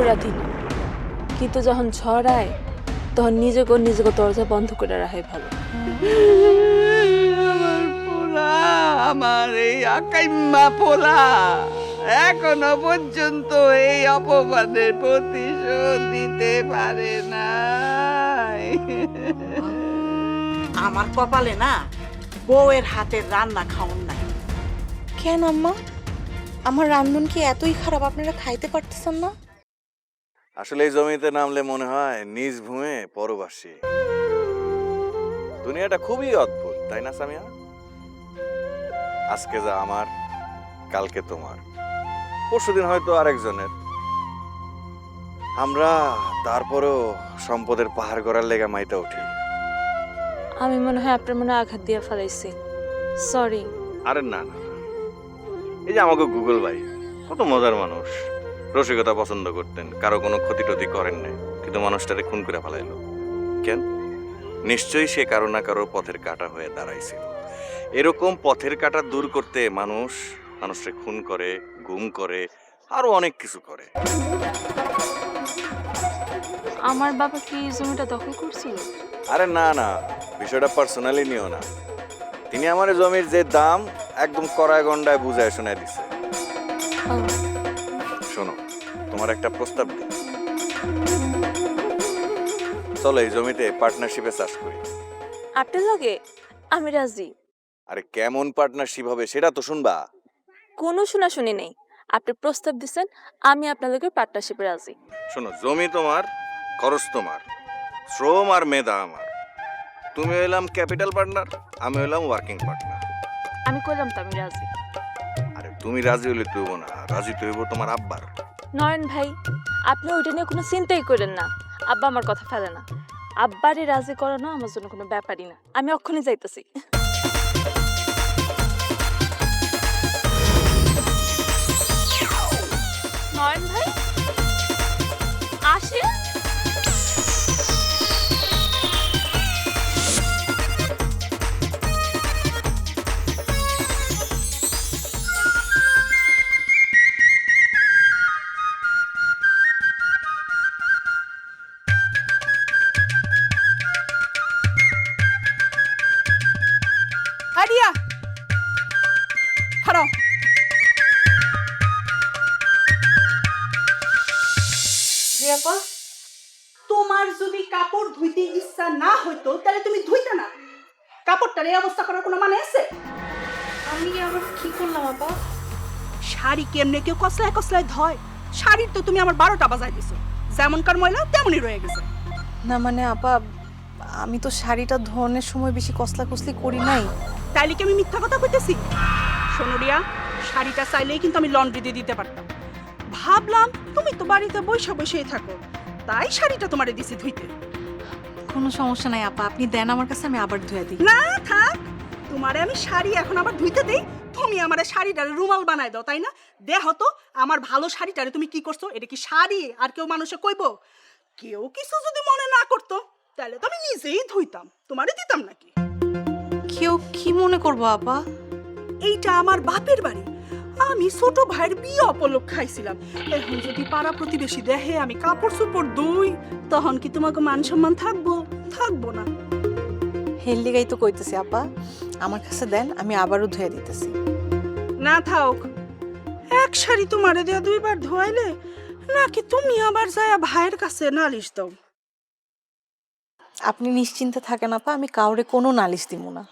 অপরাধী না কিন্তু যখন ছড়ায় তখন নিজেকে নিজেকে দরজা বন্ধ করে রাখাই ভালো। আমার পোলা আমার এই আকাইম্মা পোলা এখনও পর্যন্ত এই অপমানের প্রতিশোধ দিতে পারে না আমার কপালে না বউয়ের হাতের রান্না খাওন নাই। কেন আম্মা? আমার রান্ধন কি এতই খারাপ? আপনারা খাইতে পারতেছেন না? আসলে এই জমিতে নামলে মনে হয় নিজ ভূমে পরবাসী। দুনিয়াটা খুবই অদ্ভুত তাই না সামিয়া? আজকে যা আমার কালকে তোমার। পরশুদিন হয়তো আরেকজনের। আমরা তারপরেও সম্পদের পাহাড় গড়ার লেগা মাইতে উঠি। আমি মনে হয় আপনার মনে আঘাত দিয়ে ফেলাইছি। সরি আরে না না না। এই যে আমাকে গুগল ভাই কত মজার মানুষ। রসিকতা পছন্দ করতেন কারও কোনো ক্ষতি টতি করেন নাই কিন্তু মানুষটারে খুন করে ফেলাইলো। কেন? নিশ্চয়ই সে কারও না কারও পথের কাটা হয়ে দাঁড়াইছিল। এরকম পথের কাটা দূর করতে মানুষ মানুষকে খুন করে গুম করে আরও অনেক কিছু করে। আমার বাবা কি জমিটা দখল করছিল? আরে না না বিষয়টা পার্সোনালি নিও না। তিনি আমার জমির যে দাম একদম কড়ায় গন্ডায় বুঝায় শোনায় দিছে। তোমার একটা প্রস্তাব দিই চলো এই জমিতে পার্টনারশিপে চাষ করি। আপনার লগে আমি রাজি। আরে কেমন পার্টনারশিপ হবে সেটা তো শুনবা। কোনো শোনাশুনি নেই। আপনি প্রস্তাব দিচ্ছেন আমি আপনার লগে পার্টনারশিপে রাজি। শোনো জমি তোমার খরচ তোমার শ্রম আর মেধা আমার। তুমি হইলাম ক্যাপিটাল পার্টনার আমি হইলাম ওয়ার্কিং পার্টনার আমি কইলাম তো আমি রাজি। তুমি রাজি হলে তুই না, রাজি তো হইব তোমার আব্বার। নয়ন ভাই, আপনি ওইটা নিয়ে কোনো চিন্তাই করেন না। আব্বা আমার কথা ফেলে না। আব্বারে রাজি করানো আমার জন্য কোনো ব্যাপারই না। আমি অক্ষণে যাইতেছি। হারিয়া খারাপ তোমার যদি কাপড় ধুইতে ইচ্ছা না হইতো তাহলে তুমি ধুইতে না। কাপড়টার এই অবস্থা করার কোনো মানে আছে? আমি আবার কি করলাম আপা? শাড়ি কেমনে কেউ কসলায় কসলায় ধয়? শাড়ির তো তুমি আমার বারোটা বাজায় দিছো। যেমনকার ময়লা তেমনই রয়ে গেছে। না মানে আপা আমি তো শাড়িটা ধরনের সময় বেশি কসলা কসলি করি নাই। তাইলে কি আমি মিথ্যা কথা কইতেছি? শোনো রিয়া শাড়িটা চাইলেই কিন্তু আমি লন্ড্রি দিয়ে দিতে পারতাম। ভাবলাম তুমি তো বাড়িতে বসে বসেই থাকো তাই শাড়িটা তোমারে দিছি ধুইতে। কোনো সমস্যা নাই আপা আপনি দেন আমার কাছে আমি আবার ধুয়ে দিই। না থাক। তোমারে আমি শাড়ি এখন আবার ধুইতে দেই তুমি আমারে শাড়িটারে রুমাল বানায় দাও তাই না? দেহ তো আমার ভালো শাড়িটারে তুমি কি করছ? এটা কি শাড়ি? আর কেউ মানুষে কইবো? কেউ কিছু যদি মনে না করতো তাহলে তো আমি নিজেই ধুইতাম। তোমারে দিতাম নাকি? কেউ কি মনে করব আপা? এইটা আমার বাপের বাড়ি। আমি ছোট ভাইয়ের বিয়ে অপলক খাইছিলাম। এখন যদি পাড়া প্রতিবেশী দেখে আমি কাপড় চোপড় দুই তখন কি তোমাকে মান সম্মান থাকব? থাকব না। হেলদিগাই তো কইতেছি আপা। আমার কাছে দেন আমি আবারও ধুয়ে দিতেছি। না থাক। এক শাড়ি তোমারে দেয়া দুইবার ধোয়াইলে নাকি তুমি আবার যায় ভাইয়ের কাছে নালিশ দাও? আপনি নিশ্চিন্তে থাকেন আপা। আমি কাউরে কোনো নালিশ দিব না।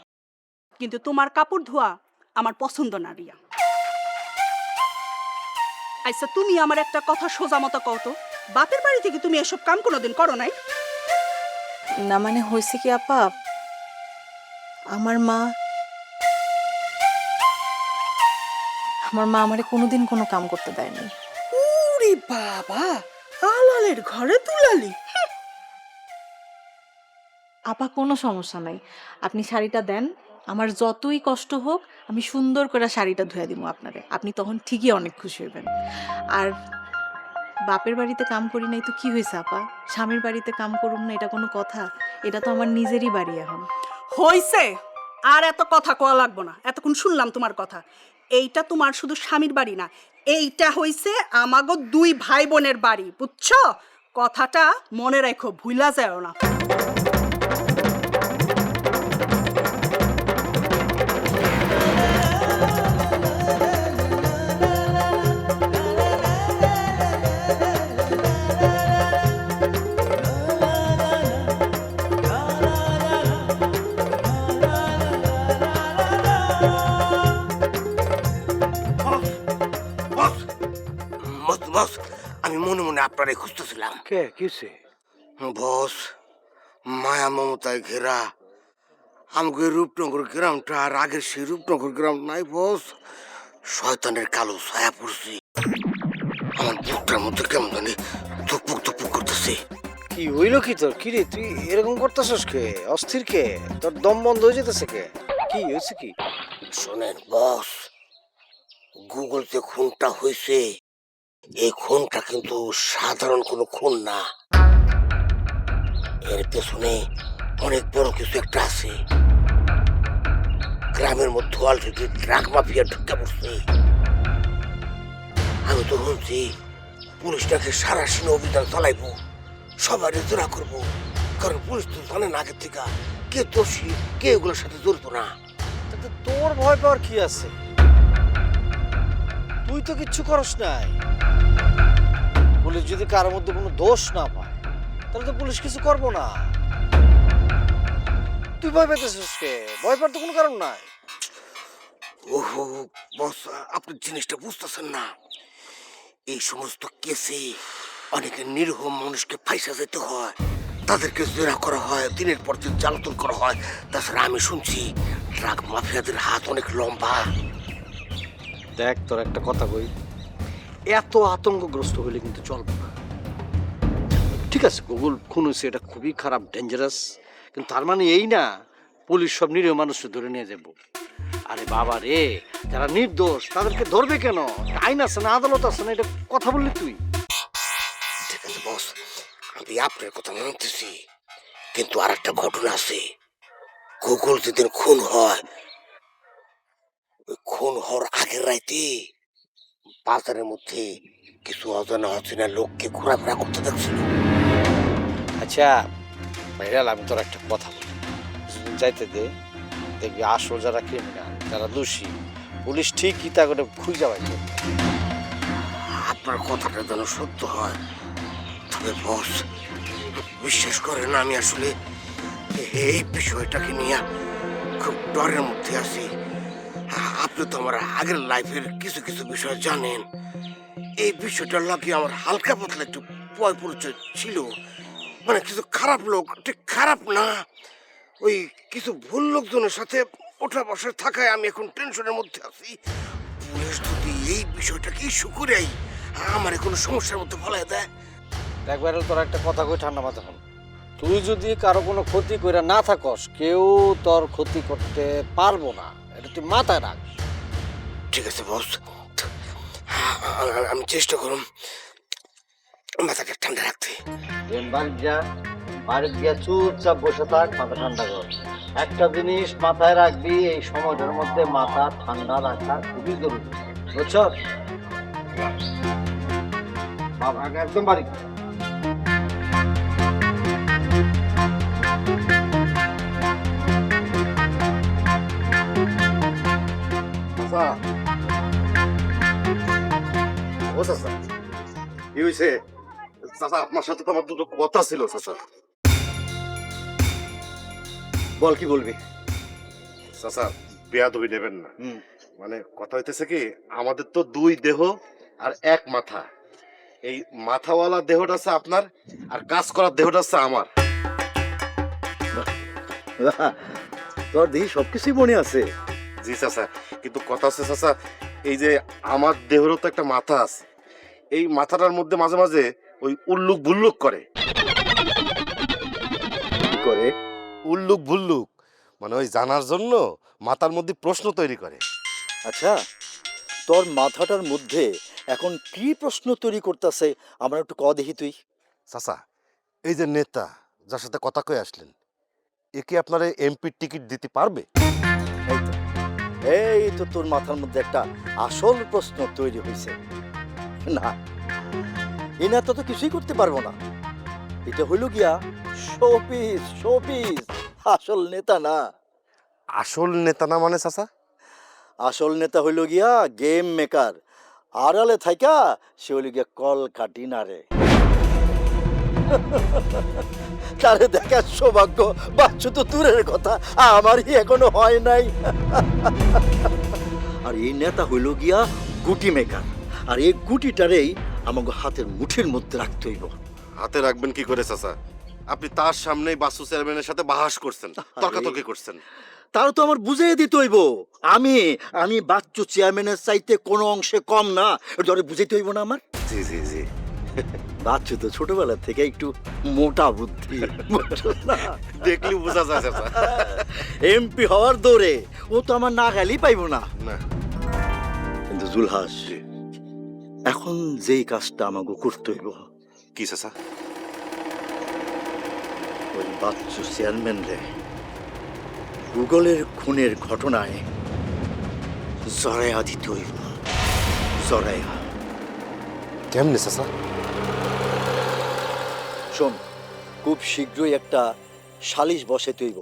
কিন্তু তোমার কাপড় ধোয়া আমার পছন্দ না রিয়া। আচ্ছা তুমি আমার একটা কথা সোজা মতো কও তো। বাপের বাড়ি থেকে তুমি এসব কাম কোনোদিন করো নাই? না মানে হয়েছে কি আপা? আমার মা আমার মা আমারে কোনোদিন কোনো কাম করতে দেয়নি। উরি বাবা আলালের ঘরে তুলালি আপা কোনো সমস্যা নাই। আপনি শাড়িটা দেন আমার যতই কষ্ট হোক, আমি সুন্দর করে শাড়িটা ধুয়ে দিব আপনারে। আপনি তখন ঠিকই অনেক খুশি হবেন আর বাপের বাড়িতে কাম করি নাই তো কি হয়েছে আপা? স্বামীর বাড়িতে কাম করুন না, এটা কোনো কথা? এটা তো আমার নিজেরই বাড়ি এখন। হইছে! আর এত কথা কোয়া লাগবো না। এতক্ষণ শুনলাম তোমার কথা। এইটা তোমার শুধু স্বামীর বাড়ি না। এইটা হইছে আমাগো দুই ভাই বোনের বাড়ি, বুঝছ? কথাটা মনে রাখো ভুলা যায় না। কে? কিসে বস মায়া মমতায় ঘেরা। আমাকে রূপনগর গ্রামটা আর আগের সেই রূপনগর গ্রাম নাই বস। শয়তানের কালো ছায়া পড়ছে। আমার বুকটার মধ্যে কেমন জানি ধুকপুক ধুকপুক করতেছে। কি হইল কি তোর? কি রে তুই এরকম করতেছস কে? অস্থির কে? তোর দম বন্ধ হয়ে যেতেছে কে? কি হয়েছে কি? শোনেন বস গুগলতে খুনটা হয়েছে এই খুনটা কিন্তু সাধারণ কোনো খুন না। এর পেছনে অনেক বড় কিছু একটা আছে। গ্রামের মধ্যে অলরেডি ড্রাগ মাফিয়া ঢুকে পড়ছে। আমি তো শুনছি পুলিশটাকে সারা সারাশিনে অভিযান চালাইবো সবাই জোড়া করব। কারণ পুলিশ তো জানে না থেকে, কে দোষী, কে এগুলোর সাথে জড়িত না। তোর ভয় পাওয়ার কি আছে? তুই তো কিচ্ছু করস নাই। পুলিশ যদি কারোর মধ্যে কোনো দোষ না পায়, তাহলে তো পুলিশ কিছু করব না। তুই ভয় পেতেছিস কে? ভয় পাওয়ার তো কোনো কারণ নাই। ওহো, বস, আপনি জিনিসটা বুঝতেছেন না। এই সমস্ত কেসে অনেকে নিরীহ মানুষকে ফাইসা যেতে হয়। তাদেরকে জেরা করা হয়, দিনের পর দিন জ্বালাতন করা হয়। তাছাড়া আমি শুনছি ট্রাক মাফিয়াদের হাত অনেক লম্বা। দেখ, তোর একটা কথা কই। এত আতঙ্কগ্রস্ত হলে কিন্তু চলবে না। ঠিক আছে গুগল খুন হয়েছে এটা খুবই খারাপ ডেঞ্জারাস কিন্তু তার মানে এই না, পুলিশ সব নিরীহ মানুষকে ধরে নিয়ে যাব। আরে বাবা রে, যারা নির্দোষ, তাদেরকে ধরবে কেন? আইন আছে না, আদালত আছে না, এটা কথা বললি তুই। ঠিক আছে বস আমি আপনার কথা মানতেছি, কিন্তু আর একটা ঘটনা আছে। গুগল যেদিন খুন হয় ওই খুন হওয়ার আগের রাইতে বাজারের মধ্যে কিছু অজানা অচেনা লোককে ঘোরাফেরা করতে দেখছিল। আচ্ছা ভাইরাল আমি তোর একটা কথা বলি। কিছুদিন যাইতে দে দেখবি আসল যারা ক্রিমিনাল যারা দোষী পুলিশ ঠিকই তা করে খুঁজে পাইবে আপনার কথাটা যেন সত্য হয় তবে বস বিশ্বাস করেন আমি আসলে এই বিষয়টাকে নিয়ে খুব ডরের মধ্যে আছি। আপনি তো আমার আগের লাইফের কিছু কিছু বিষয় জানেন। এই বিষয়টার লাগে আমার হালকা পাতলা একটু ভয় পরিচয় ছিল। মানে কিছু খারাপ লোক, ঠিক খারাপ না, ওই কিছু ভুল লোকজনের সাথে ওঠা বসে থাকায় আমি এখন টেনশনের মধ্যে আছি। পুলিশ যদি এই বিষয়টাকে ইস্যু করে আমার কোনো সমস্যার মধ্যে ফলাই দেয়। ভাইরাল তোর একটা কথা কই ঠান্ডা মাথা হন তুই যদি কারও কোনো ক্ষতি করে না থাকস, কেউ তোর ক্ষতি করতে পারব না। এটা তুই মাথায় রাখ। ঠিক আছে বস আমি চেষ্টা করুন মাথাটা ঠান্ডা রাখতে। বাড়ি গিয়া চুপচাপ বসে থাক মাথা ঠান্ডা কর। একটা জিনিস মাথায় রাখবি এই সময়টার মধ্যে মাথা ঠান্ডা রাখা খুবই জরুরি। বুঝছ? একদম বাড়ি চাচা ও চাচা কি হয়েছে চাচা আপনার সাথে তো আমার দুটো কথা ছিল চাচা। বল কি বলবি? চাচা বেয়াদবি নেবেন না। মানে কথা হইতেছে কি আমাদের তো দুই দেহ আর এক মাথা। এই মাথাওয়ালা দেহটা আছে আপনার আর কাজ করার দেহটা আছে আমার। তোর দেখি সবকিছুই মনে আছে। জি চাচা। কিন্তু কথা আছে চাচা এই যে আমার দেহেরও তো একটা মাথা আছে। এই মাথাটার মধ্যে মাঝে মাঝে ওই উল্লুক ভুল্লুক করে। করে? উল্লুক ভুল্লুক মানে ওই জানার জন্য মাথার মধ্যে প্রশ্ন তৈরি করে। আচ্ছা তোর মাথাটার মধ্যে এখন কি প্রশ্ন তৈরি করতেছে? আমরা একটু ক দেখি তুই। চাচা এই যে নেতা যার সাথে কথা কয়ে আসলেন এ কি আপনার এমপির টিকিট দিতে পারবে? এই তো তোর মাথার মধ্যে একটা আসল প্রশ্ন তৈরি হয়েছে না। নেতা তো কিছুই করতে পারব না। এটা হইল গিয়া শোপিস শোপিস। আসল নেতা না। আসল নেতা না মানে চাচা? আসল নেতা হইল গিয়া গেম মেকার। আড়ালে থাইকা সে হইল গিয়া কল কাটি না রে তারে দেখার সৌভাগ্য বাচ্চু তো দূরের কথা আমারই এখনও হয় নাই। আর এই নেতা হইল গিয়া গুটি মেকার। আর এই গুটিটারেই আমাকে হাতের মুঠির মধ্যে রাখতে হইব। হাতে রাখবেন কি করে চাচা? আপনি তার সামনেই বাসু চেয়ারম্যানের সাথে বাহাস করছেন। তর্কাতর্কি করছেন। তার তো আমার বুঝিয়ে দিতে হইব। আমি আমি বাচ্চু চেয়ারম্যানের চাইতে কোনো অংশে কম না। ওরে বুঝাইতে হইব না আমার? জি জি জি। বাচ্চু তো ছোটবেলা থেকে একটু মোটা বুদ্ধি। দেখলি বোঝা যায় এমপি হওয়ার দৌড়ে ও তো আমার না গেলেই পাইব না। না। কিন্তু জুলহাস এখন যেই কাজটা আমাকে করতে হইব। কি চাচা? ওই বাচ্চু চেয়ারম্যান রে গুগলের খুনের ঘটনায় জরায়া দিতে হইব জরায়া কেমনে চাচা? শোন খুব শীঘ্রই একটা সালিশ বসে তৈব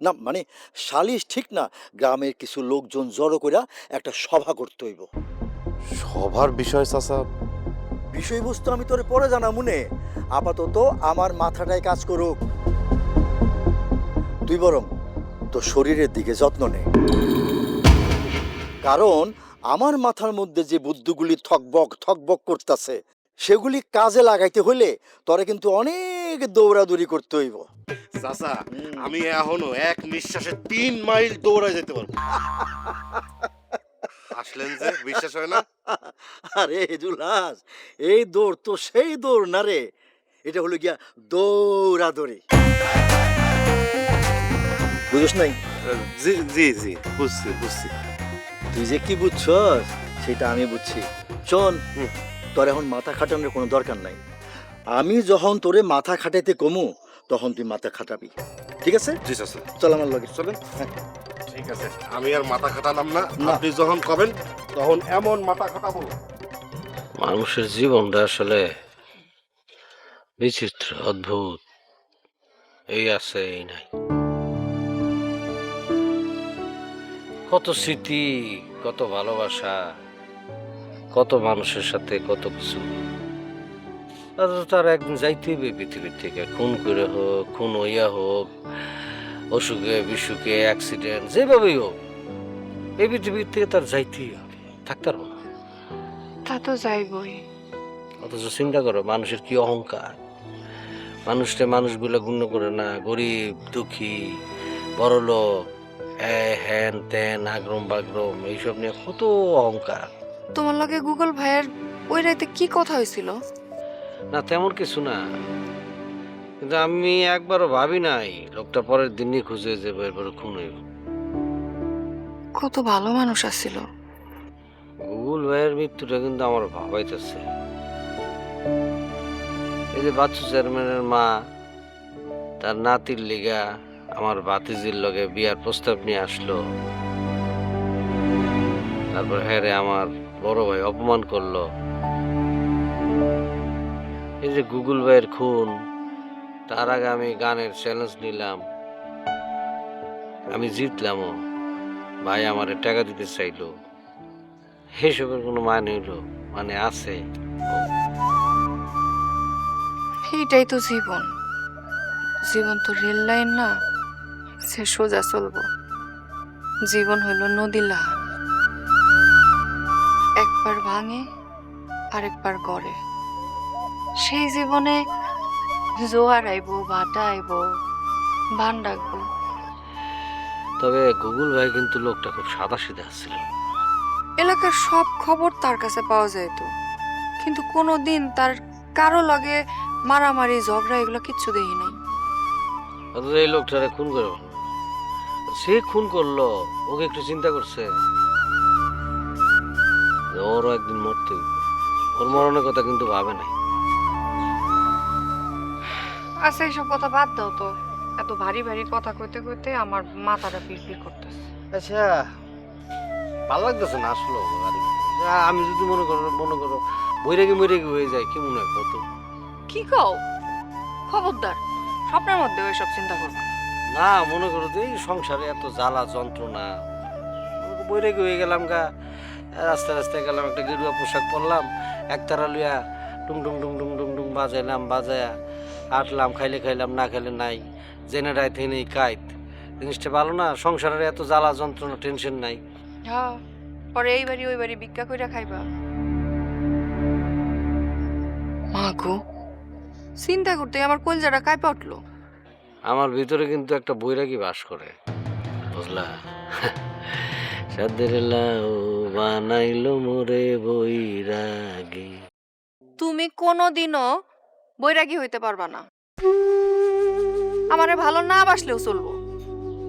না মানে সালিশ ঠিক না গ্রামের কিছু লোকজন জড়ো করে একটা সভা করতে হইব। সবার বিষয় চাচা। বিষয়বস্তু আমি তোরে পরে জানা মনে। আপাতত আমার মাথাটাই কাজ করুক। তুই বরং তোর শরীরের দিকে যত্ন নে। কারণ আমার মাথার মধ্যে যে বুদ্ধিগুলি থকবক থকবক করতেছে সেগুলি কাজে লাগাইতে হলে তোরে কিন্তু অনেক দৌড়াদৌড়ি করতে হইব। চাচা আমি এখনও এক নিঃশ্বাসে তিন মাইল দৌড়ায় যেতে পারব। আসলেন যে বিশ্বাস হয় না? আরে জুলাস এই দৌড় তো সেই দৌড় না রে। এটা হলো গিয়া দৌড়াদৌড়ি। বুঝিস নাই? জি জি জি বুঝছি বুঝছি। তুই যে কি বুঝছস সেটা আমি বুঝছি। চল। তোর এখন মাথা খাটানোর কোনো দরকার নাই। আমি যখন তোরে মাথা খাটাইতে কমু তখন তুই মাথা খাটাবি। ঠিক আছে? জি চাচা চল আমার লগে। চলেন। হ্যাঁ। ঠিক আছে আমি আর মাথা খাটালাম না। আপনি যখন কবেন তখন এমন মাথা খাটাবো মানুষের জীবনটা আসলে বিচিত্র, অদ্ভুত। এই আছে, এই নাই। কত স্মৃতি, কত ভালোবাসা, কত মানুষের সাথে কত কিছু। তার একদিন যাইতে হবে পৃথিবীর থেকে। খুন করে হোক, খুন হইয়া হোক, অসুখে বিসুখে অ্যাক্সিডেন্ট যেভাবেই হোক, এই পৃথিবীর থেকে তার যাইতেই হবে। থাকতে পারব না। তা তো যাইবই। অথচ চিন্তা করো মানুষের কি অহংকার? মানুষটা মানুষগুলো গুণ্য করে না গরিব দুঃখী বড় লোক এ হ্যান ত্যান আগ্রম বাগ্রম এইসব নিয়ে কত অহংকার। তোমার লগে গুগল ভাইয়ের ওই রাতে কি কথা হয়েছিল না তেমন কিছু না। কিন্তু আমি একবারও ভাবি নাই লোকটা পরের দিনই খুঁজে যাব এরপরে খুন হইব। কত ভালো মানুষ আছিল। গুগল ভাইয়ের মৃত্যুটা কিন্তু আমার ভাবাইতেছে। এই যে বাচ্চু চেয়ারম্যানের মা, তার নাতির লিগা আমার বাতিজির লগে বিয়ার প্রস্তাব নিয়ে আসলো। তারপর হ্যাঁ আমার বড় ভাই অপমান করল। এই যে গুগল ভাইয়ের খুন, তার আগে আমি গানের চ্যালেঞ্জ নিলাম। আমি জিতলামও। ভাই আমারে টাকা দিতে চাইলো। এসবের কোনো মানে হইল মানে আছে। এইটাই তো জীবন। জীবন তো রেল লাইন না সে সোজা চলবো। জীবন হইল নদী লাহার একবার ভাঙে আরেকবার গড়ে। সেই জীবনে জোয়ার আইব ভাটা আইব বান ডাকবো। তবে গুগল ভাই কিন্তু লোকটা খুব সাদা সিধা ছিল। এলাকার সব খবর তার কাছে পাওয়া যেত কিন্তু কোনো দিন তার কারও লগে মারামারি ঝগড়া এগুলো কিচ্ছু দেখি নাই। অথচ এই লোকটারে খুন করে। সে খুন করল ওকে একটু চিন্তা করছে। ওরও একদিন মরতে ওর মরণের কথা কিন্তু ভাবে নাই। আচ্ছা এইসব কথা বাদ দাও তো। এত ভারী ভারী কথা কইতে কইতে আমার মাথাটা পিড়পিড় করতেছে। আচ্ছা ভালো লাগতেছে না আসলো আমি যদি মনে করো মনে করো বৈরাগী বৈরাগী হয়ে যায় কি মনে হয় কত কি কও? খবরদার স্বপ্নের মধ্যে ওইসব চিন্তা করব না। মনে করো যে এই সংসারে এত জ্বালা যন্ত্রণা। বৈরাগী হয়ে গেলাম গা রাস্তায় রাস্তায় গেলাম একটা গেরুয়া পোশাক পরলাম একতারা লইয়া টুং টুং টুং টুং টুং টুং বাজাইলাম বাজায়া হাঁটলাম খাইলে খাইলাম না খাইলে নাই জেনে রাইতে নেই কাইত। জিনিসটা ভালো না সংসারের এত জ্বালা যন্ত্রণা টেনশন নাই। হ্যাঁ পরে এই বাড়ি ওই বাড়ি ভিক্ষা কইরা খাইবা। মা গো চিন্তা করতে আমার কলজাটা কাঁপে উঠল। আমার ভিতরে কিন্তু একটা বৈরাগী বাস করে বুঝলা? সাদের লাউ বানাইলো মোরে বৈরাগী। তুমি কোনোদিনও বৈরাগী হইতে পারবা না। আমারে ভালো না বাসলেও চলবো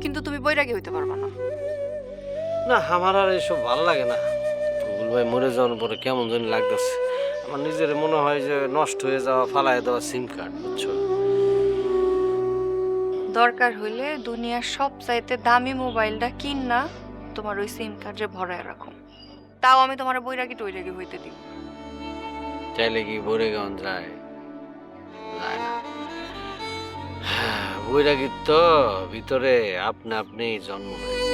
কিন্তু তুমি বৈরাগী হইতে পারবা না। না আমার আর এসব ভালো লাগে না। গুগল ভাই মরে যাওয়ার পরে কেমন জানি লাগতেছে। আমার নিজের মনে হয় যে নষ্ট হয়ে যাওয়া ফালায় দেওয়া সিম কার্ড বুঝছ? দরকার হইলে দুনিয়ার সব চাইতে দামি মোবাইলটা কিন না তোমার ওই সিম কার্ডে ভরায় রাখো। তাও আমি তোমার বৈরাগী টৈরাগী হইতে দিব চাইলে কি ভরে গান যায়? যায় না। বৈরাগীর তো ভিতরে আপনি আপনি জন্ম নেয়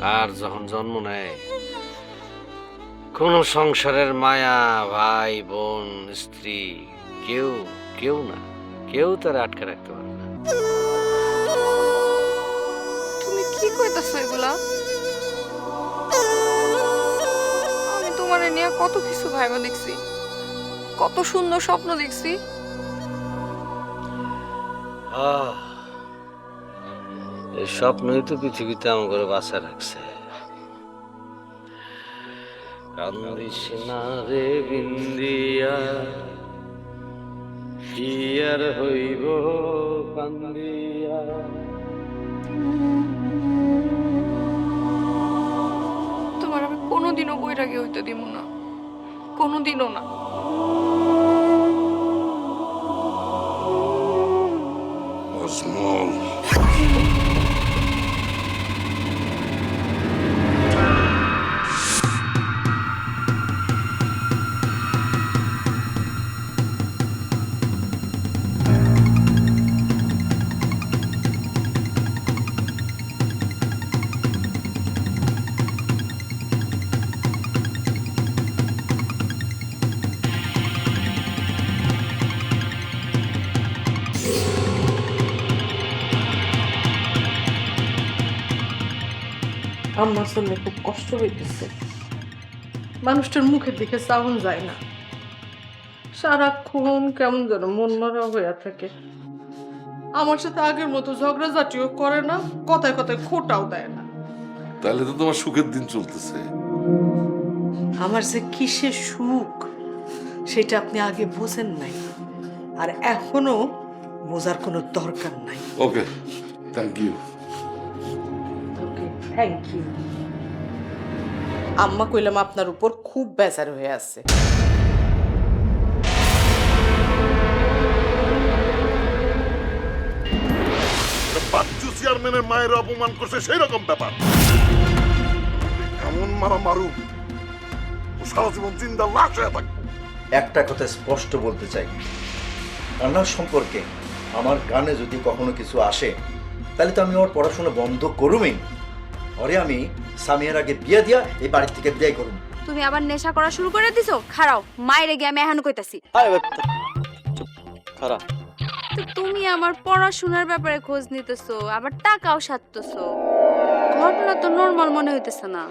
আর যখন জন্ম নেয় কোন সংসারের মায়া ভাই বোন স্ত্রী কেউ কেউ না কেউ তার আটকে রাখতে পারে না। তুমি কি কইতাছো এগুলা? আমি তোমার নিয়ে কত কিছু ভাইবা দেখছি কত সুন্দর স্বপ্ন দেখছি। আহ, এই স্বপ্নই তো পৃথিবীতে আমাকে বাঁচা রাখছে। কান্দিস না রে বিন্দিয়া কি আর হইব কান্দিয়া তোমার আমি কোনোদিনও বৈরাগী হইতে দিব না কোনোদিনও না। ওসমান আমার জন্য খুব কষ্ট হইতেছে। মানুষটার মুখের দিকে চাউন যায় না। সারাক্ষণ কেমন যেন মন মরা হইয়া থাকে। আমার সাথে আগের মতো ঝগড়া ঝগড়াঝাটিও করে না কথায় কথায় খোটাও দেয় না। তাহলে তো তোমার সুখের দিন চলতেছে। আমার যে কিসের সুখ সেটা আপনি আগে বোঝেন নাই। আর এখনও বোঝার কোনো দরকার নাই। Okay thank you thank you আম্মা কইলাম আপনার উপর খুব বেজার হয়ে আছে। বাচ্চু চেয়ারম্যানের মায়ের অপমান করছে সেই রকম ব্যাপার। এমন মারা মারু ও সারা জীবন চিন্তা লাশ হয়ে থাকব। একটা কথা স্পষ্ট বলতে চাই। রান্নার সম্পর্কে আমার গানে যদি কখনো কিছু আসে তাহলে তো আমি ওর পড়াশোনা বন্ধ করুমই। ওরে আমি স্বামীর আগে বিয়ে দিয়া এই বাড়ি থেকে বিয়ে করুম। তুমি আবার নেশা করা শুরু করে দিছো? খারাও মায়ের গিয়ে আমি এখন কইতাছি। আরে খারাপ কিন্তু তুমি আমার পড়াশোনার ব্যাপারে খোঁজ নিতেছো আবার টাকাও সারতেছো। ঘটনা তো নর্মাল মনে হইতেছে না।